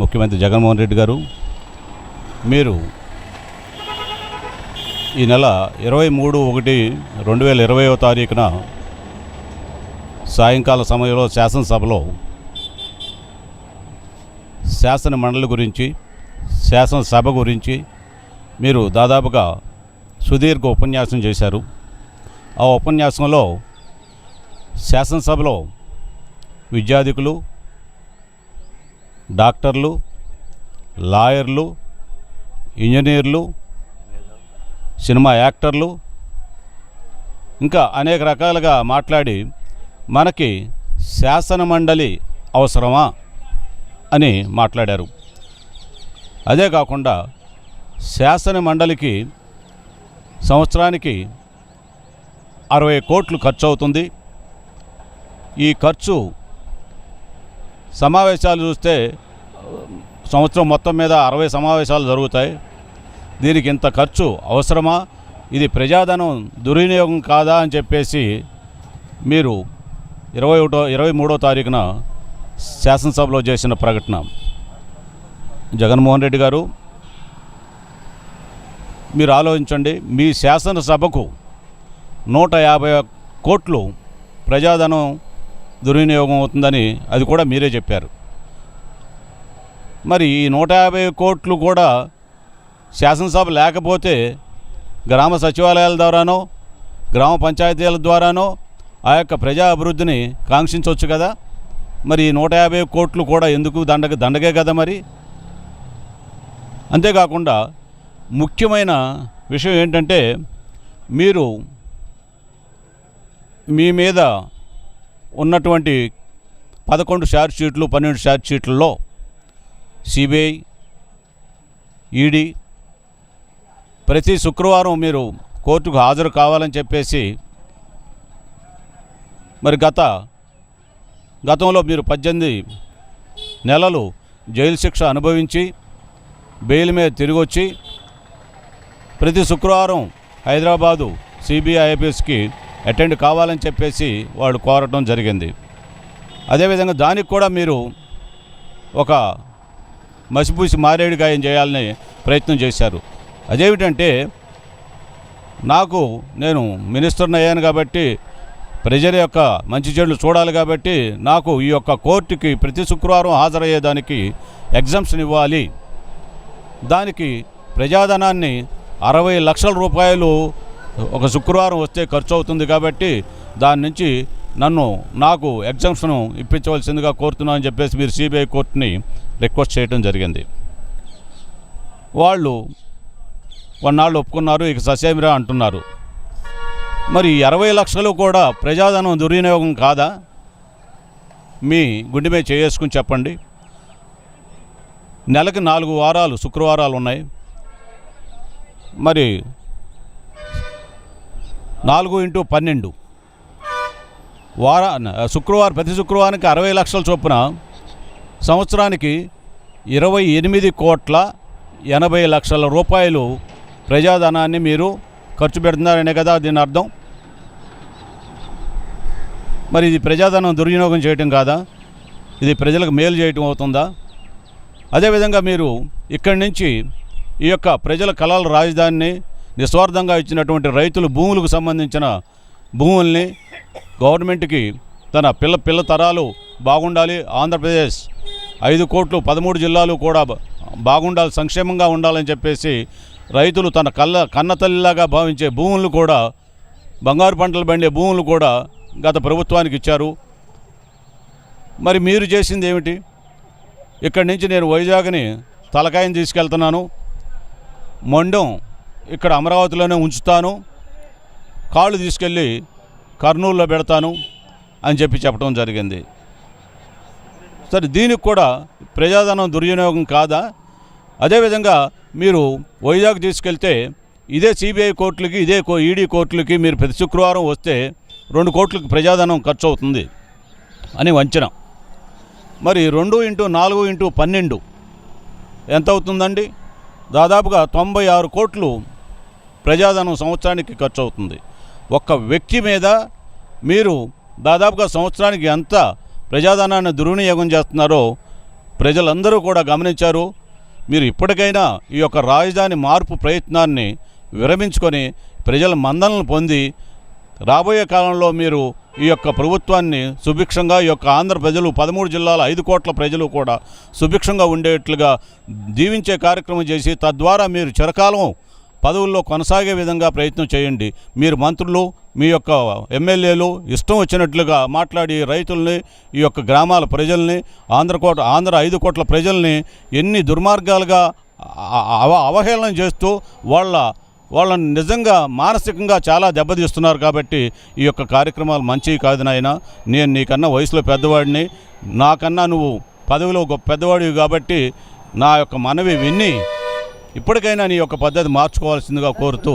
ముఖ్యమంత్రి జగన్మోహన్ రెడ్డి గారు మీరు ఈ నెల ఇరవై మూడు ఒకటి రెండు వేల ఇరవైవ తారీఖున సాయంకాల సమయంలో శాసనసభలో శాసన మండలి గురించి శాసనసభ గురించి మీరు దాదాపుగా సుదీర్ఘ ఉపన్యాసం చేశారు. ఆ ఉపన్యాసంలో శాసనసభలో విద్యాధికులు డాక్టర్లు లాయర్లు ఇంజనీర్లు సినిమా యాక్టర్లు ఇంకా అనేక రకాలుగా మాట్లాడి మనకి శాసన మండలి అవసరమా అని మాట్లాడారు. అదే కాకుండా శాసన మండలికి సంవత్సరానికి అరవై కోట్లు ఖర్చు అవుతుంది ఈ ఖర్చు సమావేశాలు చూస్తే సంవత్సరం మొత్తం మీద అరవై సమావేశాలు జరుగుతాయి. దీనికి ఇంత ఖర్చు అవసరమా? ఇది ప్రజాధనం దుర్వినియోగం కాదా అని చెప్పేసి మీరు ఇరవై ఒకటో ఇరవై మూడో తారీఖున శాసనసభలో చేసిన ప్రకటన. జగన్మోహన్ రెడ్డి గారు మీరు ఆలోచించండి మీ శాసనసభకు నూట యాభై కోట్లు ప్రజాధనం దుర్వినియోగం అవుతుందని అది కూడా మీరే చెప్పారు. మరి ఈ నూట యాభై కోట్లు కూడా శాసనసభ లేకపోతే గ్రామ సచివాలయాల ద్వారానో గ్రామ పంచాయతీల ద్వారానో ఆ యొక్క ప్రజా అభివృద్ధిని కాంక్షించవచ్చు కదా? మరి నూట యాభై కోట్లు కూడా ఎందుకు దండగ దండగే కదా మరి? అంతేకాకుండా ముఖ్యమైన విషయం ఏంటంటే మీరు మీ మీద ఉన్నటువంటి పదకొండు షార్ట్ షీట్లు పన్నెండు షార్ట్ షీట్లలో సిబిఐ ఈడీ ప్రతి శుక్రవారం మీరు కోర్టుకు హాజరు కావాలని చెప్పేసి మరి గత గతంలో మీరు పద్దెనిమిది నెలలు జైలు శిక్ష అనుభవించి బెయిల్ మీద తిరిగి వచ్చి ప్రతి శుక్రవారం హైదరాబాదు సిబిఐ ఐపీఎస్కి అటెండ్ కావాలని చెప్పేసి వాళ్ళు కోరటం జరిగింది. అదేవిధంగా దానికి కూడా మీరు ఒక మసిపూసి మారేడు గాయం చేయాలని ప్రయత్నం చేశారు. అదేమిటంటే నాకు నేను మినిస్టర్ని అయ్యాను కాబట్టి ప్రజల యొక్క మంచి చెడులు చూడాలి కాబట్టి నాకు ఈ యొక్క కోర్టుకి ప్రతి శుక్రవారం హాజరయ్యేదానికి ఎగ్జామ్షన్ ఇవ్వాలి దానికి ప్రజాధనాన్ని అరవై లక్షల రూపాయలు ఒక శుక్రవారం వస్తే ఖర్చు అవుతుంది కాబట్టి దాని నుంచి నన్ను నాకు ఎగ్జామ్షన్ ఇప్పించవలసిందిగా కోరుతున్నాను అని చెప్పేసి మీరు సిబిఐ కోర్టుని రిక్వెస్ట్ చేయడం జరిగింది. వాళ్ళు కొన్నాళ్ళు ఒప్పుకున్నారు ఇక ససేమిరా అంటున్నారు. మరి అరవై లక్షలు కూడా ప్రజాధనం దుర్వినియోగం కాదా? మీ గుండె మీద చేసుకుని చెప్పండి. నెలకు నాలుగు వారాలు శుక్రవారాలు ఉన్నాయి. మరి నాలుగు ఇంటూ పన్నెండు. వార శుక్రవారం ప్రతి శుక్రవారానికి అరవై లక్షల చొప్పున సంవత్సరానికి ఇరవై ఎనిమిది కోట్ల ఎనభై లక్షల రూపాయలు ప్రజాధనాన్ని మీరు ఖర్చు పెడుతున్నారనే కదా దీని అర్థం? మరి ఇది ప్రజాధనం దుర్వినియోగం చేయటం కాదా? ఇది ప్రజలకు మేలు చేయటం అవుతుందా? అదేవిధంగా మీరు ఇక్కడి నుంచి ఈ యొక్క ప్రజల కళల రాజధానిని నిస్వార్థంగా ఇచ్చినటువంటి రైతులు భూములకు సంబంధించిన భూముల్ని గవర్నమెంట్కి తన పిల్ల పిల్ల తరాలు బాగుండాలి. ఆంధ్రప్రదేశ్ ఐదు కోట్లు పదమూడు జిల్లాలు కూడా బాగుండాలి సంక్షేమంగా ఉండాలని చెప్పేసి రైతులు తన కళ్ళ కన్నతల్లిలాగా భావించే భూములు కూడా బంగారు పంటలు పండే భూములు కూడా గత ప్రభుత్వానికి ఇచ్చారు. మరి మీరు చేసింది ఏమిటి? ఇక్కడి నుంచి నేను వైజాగ్ని తలకాయని తీసుకెళ్తున్నాను. మొండం ఇక్కడ అమరావతిలోనే ఉంచుతాను. కాళ్ళు తీసుకెళ్ళి కర్నూలులో పెడతాను అని చెప్పి చెప్పడం జరిగింది. సరే దీనికి కూడా ప్రజాధనం దుర్వినియోగం కాదా? అదేవిధంగా మీరు వైజాగ్ తీసుకెళ్తే ఇదే సిబిఐ కోర్టులకి ఇదే కో ఈడీ కోర్టులకి మీరు ప్రతి శుక్రవారం వస్తే రెండు కోట్లకు ప్రజాధనం ఖర్చు అవుతుంది అని వంచన. మరి రెండు ఇంటూ నాలుగు ఇంటూ పన్నెండు ఎంత అవుతుందండి దాదాపుగా తొంభై ఆరు కోట్లు ప్రజాధనం సంవత్సరానికి ఖర్చు అవుతుంది ఒక్క వ్యక్తి మీద మీరు దాదాపుగా సంవత్సరానికి ఎంత ప్రజాధనాన్ని దుర్వినియోగం చేస్తున్నారో ప్రజలందరూ కూడా గమనించారు. మీరు ఇప్పటికైనా ఈ యొక్క రాజధాని మార్పు ప్రయత్నాన్ని విరమించుకొని ప్రజల మందలను పొంది రాబోయే కాలంలో మీరు ఈ యొక్క ప్రభుత్వాన్ని సుభిక్షంగా ఈ యొక్క ఆంధ్ర ప్రజలు పదమూడు జిల్లాల ఐదు కోట్ల ప్రజలు కూడా సుభిక్షంగా ఉండేట్లుగా దీవించే కార్యక్రమం చేసి తద్వారా మీరు చిరకాలం పదవుల్లో కొనసాగే విధంగా ప్రయత్నం చేయండి. మీరు మంత్రులు మీ యొక్క ఎమ్మెల్యేలు ఇష్టం వచ్చినట్లుగా మాట్లాడి రైతుల్ని ఈ యొక్క గ్రామాల ప్రజల్ని ఆంధ్రకోట ఆంధ్ర ఐదు కోట్ల ప్రజల్ని ఎన్ని దుర్మార్గాలుగా అవ అవహేళన చేస్తూ వాళ్ళ వాళ్ళని నిజంగా మానసికంగా చాలా దెబ్బతీస్తున్నారు కాబట్టి ఈ యొక్క కార్యక్రమాలు మంచివి కాదు నాయన. నేను నీకన్నా వయసులో పెద్దవాడిని. నాకన్నా నువ్వు పదవిలో గొప్ప పెద్దవాడివి కాబట్టి నా యొక్క మనవి విన్ని ఇప్పటికైనా నీ యొక్క పద్ధతి మార్చుకోవాల్సిందిగా కోరుతూ